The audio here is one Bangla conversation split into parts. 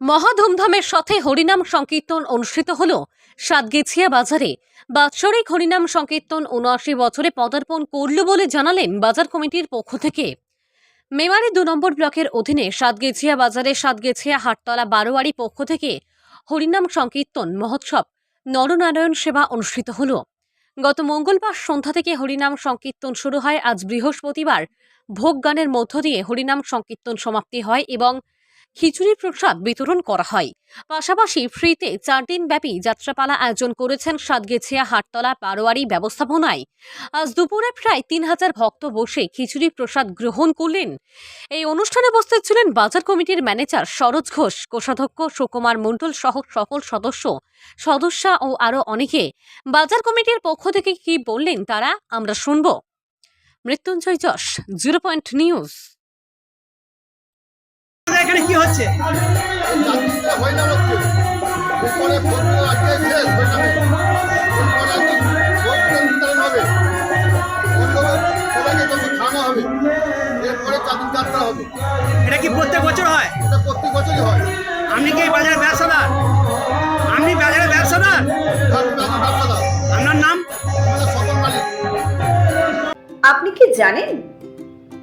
মহা ধুমধামের সাথে হরিনাম সংকীর্তন অনুষ্ঠিত হল সাতগেছিয়া বাজারে। বাৎসরিক হরিনাম সংকীর্তন উনআশি বছরে পদার্পণ করল বলে জানালেন বাজার কমিটির পক্ষ থেকে। মেমারি দু নম্বর ব্লকের অধীনে সাতগেছিয়া বাজারে সাতগেছিয়া হাটতলা বারোয়ারি পক্ষ থেকে হরিনাম সংকীর্তন মহোৎসব নরনারায়ণ সেবা অনুষ্ঠিত হল। গত মঙ্গলবার সন্ধ্যা থেকে হরিনাম সংকীর্তন শুরু হয়। আজ বৃহস্পতিবার ভোগ গানের মধ্য দিয়ে হরিনাম সংকীর্তন সমাপ্তি হয় এবং খিচুড়ি প্রসাদ বিতরণ করা হয়। পাশাপাশি ফ্রিতে চার দিন ব্যাপী যাত্রাপালা আয়োজন করেছেন সাতগেছিয়া হাটতলা পারোয়ারি ব্যবস্থাপনায়। আজ দুপুরে প্রায় তিন হাজার ভক্ত বসে খিচুড়ি প্রসাদ গ্রহণ করলেন। এই অনুষ্ঠানে উপস্থিত ছিলেন বাজার কমিটির ম্যানেজার সরোজ ঘোষ, কোষাধ্যক্ষ সুকুমার মণ্ডল সহ সকল সদস্য, সদস্যা ও আরও অনেকে। বাজার কমিটির পক্ষ থেকে কি বললেন তারা আমরা শুনব। Mrityunjay Yash, zero point news. এখানে কি হচ্ছে? এটা কি প্রত্যেক বছর হয়? এটা প্রত্যেক বছরই হয় আপনি কি বাজারে ব্যবসাদার? আপনি বাজারে রাজু ব্যবসাদার? আপনার নাম? আপনি কি জানেন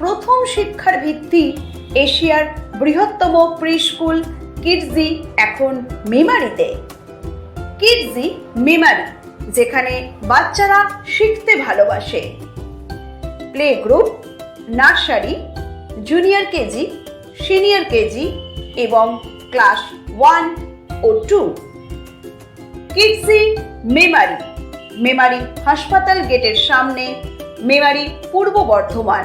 প্রথম শিক্ষার ভিত্তি এশিয়ার বৃহত্তম প্রি স্কুল কিডজি এখন মেমারিতে। কিডজি মেমারি, যেখানে বাচ্চারা শিখতে ভালোবাসে। Play group nursery, junior KG, senior KG এবং ক্লাস ওয়ান ও টু। কিডসি মেমারি মেমারি হাসপাতাল গেটের সামনে, মেমারি পূর্ব বর্ধমান।